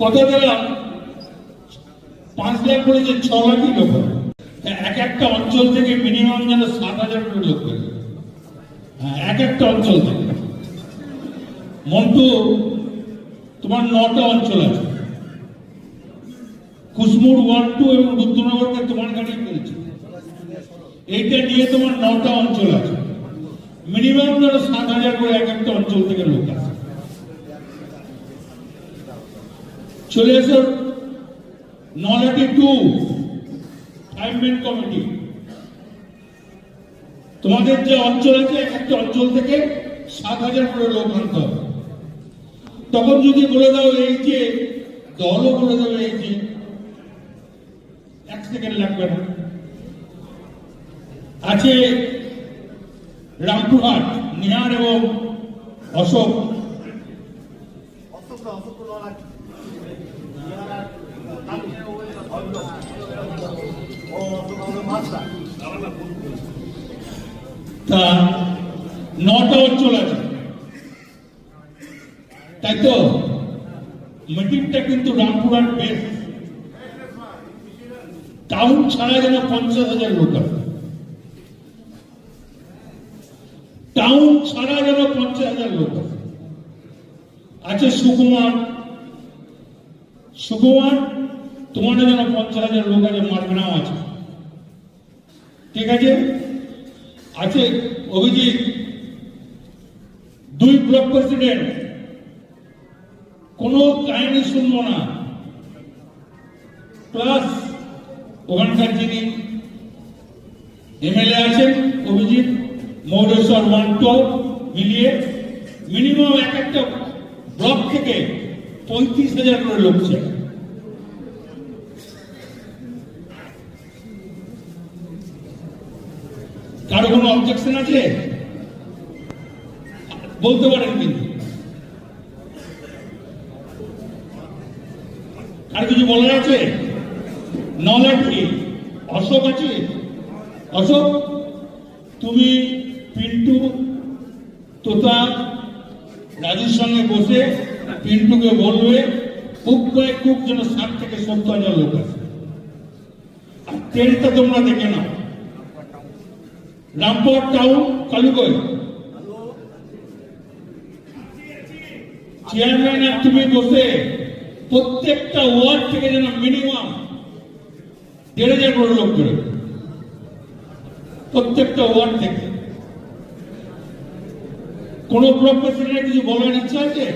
কথা দিলাম পাঁচ লাখ করে যে ছ লাখই লোক এক একটা অঞ্চল থেকে মিনিমাম যেন সাত হাজার করে লোক বেরোবে। হ্যাঁ। এক একটা অঞ্চল থেকে। মন্টু, তোমার নটা অঞ্চল আছে। কুসমুর ওয়ান টু এবং রুদ্রনগরকে তোমার গাড়ি পেয়েছে এইটা নিয়ে তোমার নটা অঞ্চল আছে। মিনিমাম ধরো সাত হাজার করে এক একটা অঞ্চল থেকে লোক আছে। চলে এসো। নলাটি টু মেন কমিটি তোমাদের যে অঞ্চল আছে এক একটা অঞ্চল থেকে সাত হাজার করে লোক আনতে হবে। তখন যদি বলে দাও এই যে, দলও বলে দেবে এই যে, এক সেকেন্ড লাগবে না। আছে রামপুরহাট নিহার এবং অশোক। অশোক তা, নটা অঞ্চল আছে তাই তো? মিটিংটা কিন্তু রামপুরহাট বেশ। টাউন ছাড়া যেন পঞ্চাশ হাজার লোক টাউন ছাড়া যেন পঞ্চাশ হাজার লোক আছে। আছে সুকুমার সুকুমার তোমার যেন পঞ্চাশ হাজার লোক আছে মারগ্রাম আছে। ঠিক আছে? আছে অভিজিৎ, দুই ব্লক প্রেসিডেন্ট কোনো কাহিনী শুনব না। প্লাস ওখানকার যিনি এমএলএ আছেন, অভিজিৎ মৌরেশ্বর ওয়ান মিলিয়ে মিনিমাম এক একটা ব্লক থেকে পঁয়ত্রিশ হাজার করে লোক চাই। কারও কোনো অবজেকশন আছে? বলতে পারেন কিন্তু। আর কিছু বলার আছে? নলাঠি অশোক আছে? অশোক, তুমি পিন্টু, তোতা, রাজুর সঙ্গে বসে পিন্টুকে বলবে, খুব কয়েক খুব যেন ষাট থেকে সত্তর হাজার লোক আছে। আর ট্রেনটা তোমরা দেখে নাও। রামপুর টাউন কালুগঞ্জ চেয়ারম্যান আর তুমি বসে প্রত্যেকটা ওয়ার্ড থেকে যেন মিনিমাম দেড় হাজার করে লোক করে প্রত্যেকটা ওয়ার্ড থেকে। কোন প্রেসিডেন্টের কিছু বলার ইচ্ছা আছে?